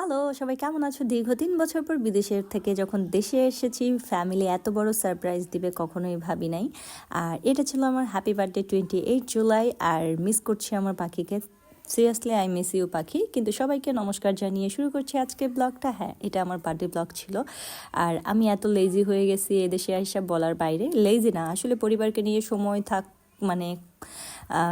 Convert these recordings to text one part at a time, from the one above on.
Hello, সবাই কেমন আছো? দীর্ঘ তিন বছর পর বিদেশের থেকে যখন দেশে এসেছি ফ্যামিলি এত বড় সারপ্রাইজ দিবে কখনোই ভাবি নাই। আর এটা ছিল আমার happy birthday twenty eight July আর মিস করছি আমার পাখিকে। সিরিয়াসলি আই মিস ইউ পাখি। কিন্তু সবাইকে নমস্কার জানিয়ে শুরু করছি আজকে ব্লগটা হ্যাঁ এটা আমার বার্থডে ব্লগ ছিল। আর আমি এত লেজি হয়ে গেছি এদেশে এসব বলার বাইরে। লেজি না, আসলে পরিবারকে নিয়ে সময় থাক মানে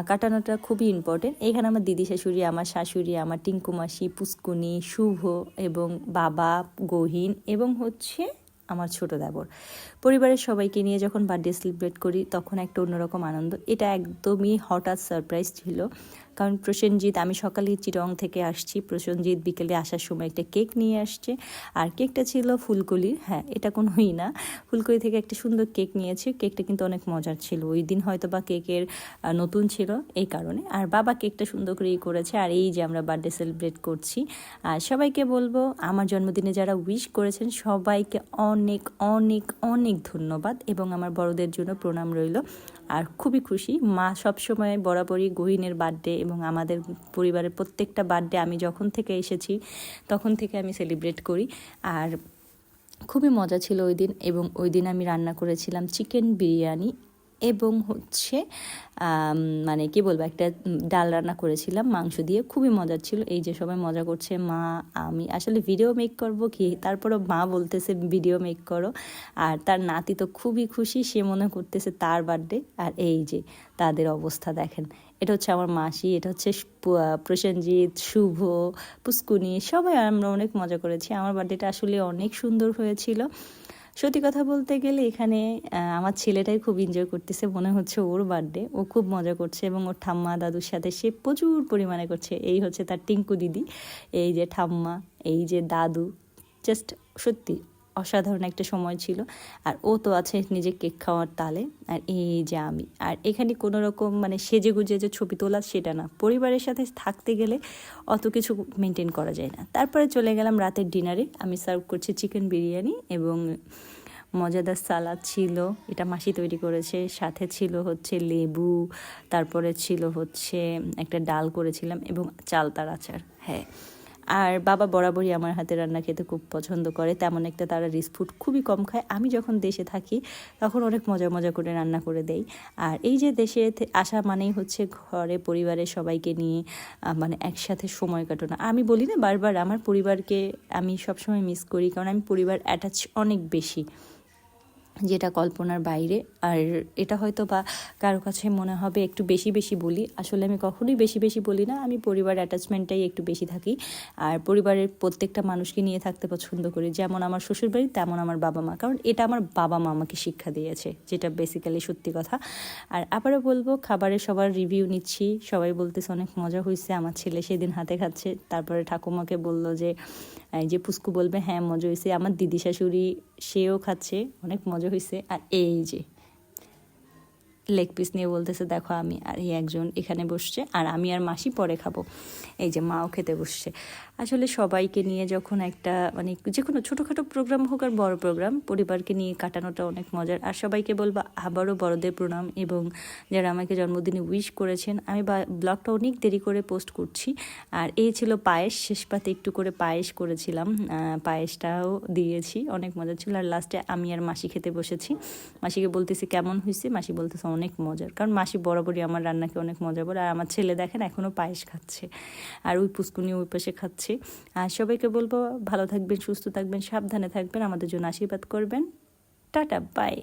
কাটানোটা খুবই ইম্পর্টেন্ট এখানে আমার দিদি শাশুড়ি, আমার শাশুড়ি, আমার টিঙ্কু মাসি, পুষ্কুনি, শুভ এবং বাবা, গহীন এবং হচ্ছে আমার ছোট দেবর। পরিবারের সবাইকে নিয়ে যখন বার্থডে সেলিব্রেট করি, তখন একটা অন্যরকম আনন্দ। এটা একদমই হঠাৎ সারপ্রাইজ ছিল। কারণ প্রসেনজিৎ, আমি সকালে চিরং থেকে আসছি। প্রসেনজিৎ বিকেলে আসার সময় একটা কেক নিয়ে আসছে। আর কেকটা ছিল ফুলকলির হ্যাঁ এটা কোনোই না। ফুলকলি থেকে একটা সুন্দর কেক নিয়েছে। কেকটা কিন্তু অনেক মজার ছিল। ওই দিন হয়তো বা কেকের নতুন ছিল এই কারণে। আর বাবা কেকটা সুন্দর করেই করেছে। আর এই যে আমরা বার্থডে সেলিব্রেট করছি, আর সবাইকে বলব, আমার জন্মদিনে যারা উইশ করেছেন, সবাইকে অনেক অনেক অনেক ধন্যবাদ। এবং আমার বড়দের জন্য প্রণাম রইল। আর খুবই খুশি। মা সবসময় বরাবরই গহিনের বার্থডে এবং আমাদের পরিবারের প্রত্যেকটা বার্থডে আমি যখন থেকে এসেছি, তখন থেকে আমি সেলিব্রেট করি। আর খুবই মজা ছিল ওই দিন এবং ওই দিন আমি রান্না করেছিলাম চিকেন বিরিয়ানি এবং হচ্ছে মানে কি বলব, একটা ডাল রান্না করেছিলাম, মাংস দিয়ে। খুবই মজার ছিল। এই যে সবাই মজা করছে, মা, আমি আসলে ভিডিও মেক করব কি? তারপরও মা বলতেছে ভিডিও মেক করো। আর তার নাতি তো খুবই খুশি, সে মনে করতেছে তার বার্থডে আর এই যে তাদের অবস্থা দেখেন, এটা হচ্ছে আমার মাসি, এটা হচ্ছে প্রসেনজিৎ, শুভ পুস্কুনি সবাই আমরা অনেক মজা করেছি। আমার বার্থডেটা আসলে অনেক সুন্দর হয়েছিল। সত্যি কথা বলতে গেলে এখানে আমার ছেলেটাই খুব এনজয় করতেছে। মনে হচ্ছে ওর বার্থডে ও খুব মজা করছে এবং ওর ঠাম্মা দাদুর সাথে সে প্রচুর পরিমাণে করছে। এই হচ্ছে তার টিঙ্কু দিদি, এই যে ঠাম্মা, এই যে দাদু জাস্ট সত্যি অসাধারণ একটা সময় ছিল। আর ও তো আছে নিজে কেক খাওয়ার তালে। আর এই যে আমি। আর এখানে কোনো রকম মানে সেজে গুজে যে ছবি তোলা সেটা না। পরিবারের সাথে থাকতে গেলে অত কিছু মেনটেন করা যায় না। তারপরে চলে গেলাম রাতের ডিনারে আমি সার্ভ করছি চিকেন বিরিয়ানি এবং মজাদার সালাদ ছিল। এটা মাসি তৈরি করেছে। সাথে ছিল হচ্ছে লেবু। তারপরে ছিল হচ্ছে একটা ডাল করেছিলাম এবং চালতার আচার। হ্যাঁ। আর বাবা বরাবরই আমার হাতে রান্না খেতে খুব পছন্দ করে। তেমন একটা তারা রিস ফুড খুবই কম খায়। আমি যখন দেশে থাকি, তখন অনেক মজা মজা করে রান্না করে দেই। আর এই যে দেশে আসা মানেই হচ্ছে ঘরে পরিবারের সবাইকে নিয়ে মানে একসাথে সময় কাটানো। আমি বলি না বারবার, আমার পরিবারকে আমি সবসময় মিস করি, কারণ আমি পরিবার অ্যাটাচ অনেক বেশি। যেটা কল্পনার বাইরে। আর এটা হয়তো বা কারও কাছে মনে হবে একটু বেশি বেশি বলি। আসলে আমি কখনোই বেশি বেশি বলি না। আমি পরিবার অ্যাটাচমেন্টটাই একটু বেশি থাকি। আর পরিবারের প্রত্যেকটা মানুষকে নিয়ে থাকতে পছন্দ করি। যেমন আমার শ্বশুরবাড়ি, তেমন আমার বাবা মা। কারণ এটা আমার বাবা মা আমাকে শিক্ষা দিয়েছে, যেটা বেসিক্যালি সত্যি কথা। আর আবারও বলব, খাবারের সবার রিভিউ নিচ্ছি। সবাই বলতেছে, অনেক মজা হয়েছে আমার ছেলে সেদিন হাতে খাচ্ছে। তারপরে ঠাকুমাকে বলল যে যে পুস্কু বলবে হ্যাঁ মজা হয়েছে আমার দিদি শাশুড়ি সেও খাচ্ছে অনেক মজা হয়েছে আর এই যে লেগ পিস নিয়ে বলতেছে, দেখো, আমি আর এই একজন এখানে বসছে আর আমি আর মাসি পরে খাব। এই যে মাও খেতে বসছে। আসলে সবাইকে নিয়ে যখন একটা মানে যে কোনো ছোটোখাটো প্রোগ্রাম হোক আর বড় প্রোগ্রাম পরিবারকে নিয়ে কাটানোটা অনেক মজার। আর সবাইকে বলব, আবারও বড়দের প্রণাম এবং যারা আমাকে জন্মদিনে উইশ করেছেন, আমি ব্লগটা অনেক দেরি করে পোস্ট করছি। আর এই ছিল পায়েস, শেষ পাতে একটু করে পায়েস করেছিলাম। পায়েসটাও দিয়েছি, অনেক মজা ছিল। আর লাস্টে আমি আর মাসি খেতে বসেছি। মাসিকে বলতেছি, কেমন হয়েছে? মাসি বলতেছে অনেক মজার। কারণ মাসি বরাবরই আমার রান্নাকে অনেক মজা বলে। আর আমার ছেলে দেখেন এখনও পায়েস খাচ্ছে। আর ওই পুষ্কুনি ওই পাশে খাচ্ছে। আর সবাইকে বলব ভালো থাকবেন, সুস্থ থাকবেন, সাবধানে থাকবেন। আমাদের জন্য আশীর্বাদ করবেন। Tata, bye.